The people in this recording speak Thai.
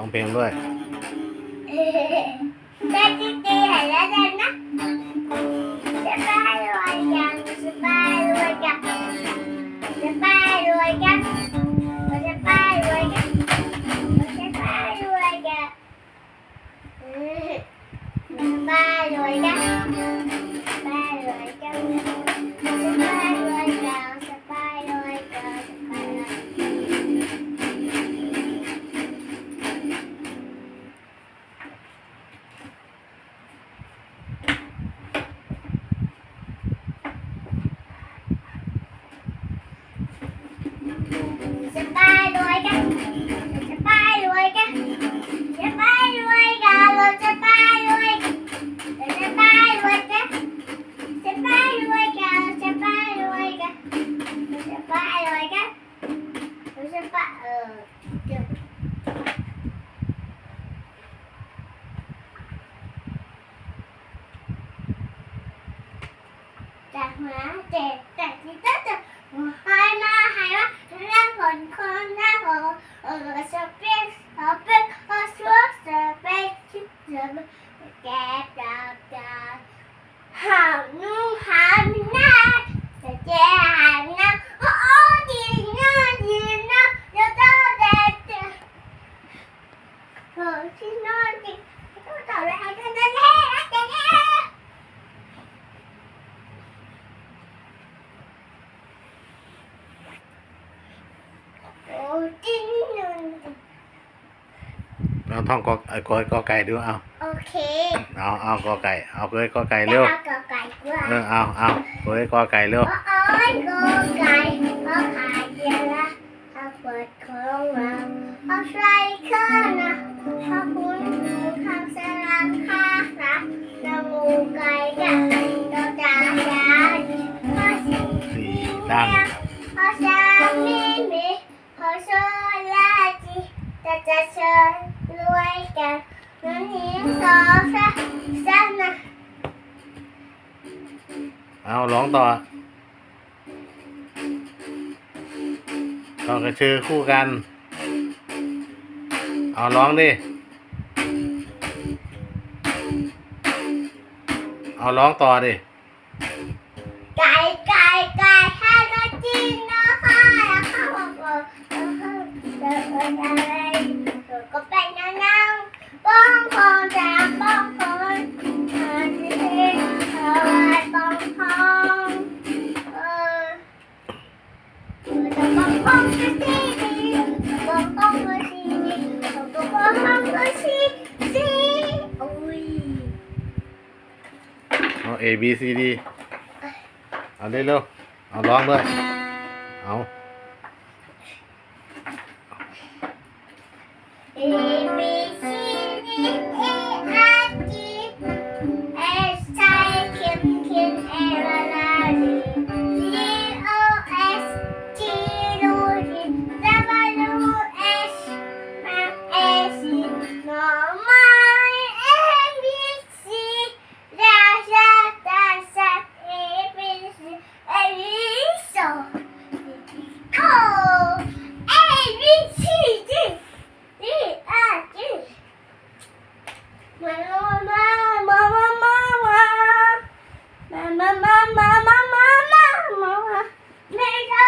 องเพลงด้วย แม่ตีตีเห็นแล้วกันนะสบายรวยกันสบายรวยกันสบายรวยกันสบายรวยกันสบายรวยกันสบายรวยกันสบายรวยกันสบาย จะตายรวยกันจะตายรวยกันจะตายรวยกันเราจะตายรวยเราจะตายรวยกันจะตายรวยกันเราจะตายรวยกันเราจะตายรวยกันเราจะตายเออเดี๋ยว Hãy subscribe cho kênh Ghiền Mì Gõ Để không bỏ lỡ những video hấp dẫn Get up, down. จริงหนึ่งเราท่องกอไอ้กอกอไก่ดูเอาโอเคเอาเอากอไก่เอาเอ้ยกอไก่เร็วแต่เอาไก่ด้วยเออเอาเอาเอ้ยกอไก่เร็วโอ้ยก็ไก่เอาไข่เดียวละเอาเปิดของเราเอาใส่ข้าวนะเอาคุณหนูทำสลัดข้าวนะน้ำมูไก่กันเราจะยาข้าวสีสี่ตั้งข้าวสามีมีข้าวโซลา จะจะเชิญรวยกันน้ำนี้สอสามสามนะเอาร้องต่อต่อกระชือคู่กัน เอาร้องดิ เอาร้องต่อดิ เอา A B C D เอาเร็วๆเอาร้องด้วยเอา A B C 妈妈，妈妈，妈妈，妈妈。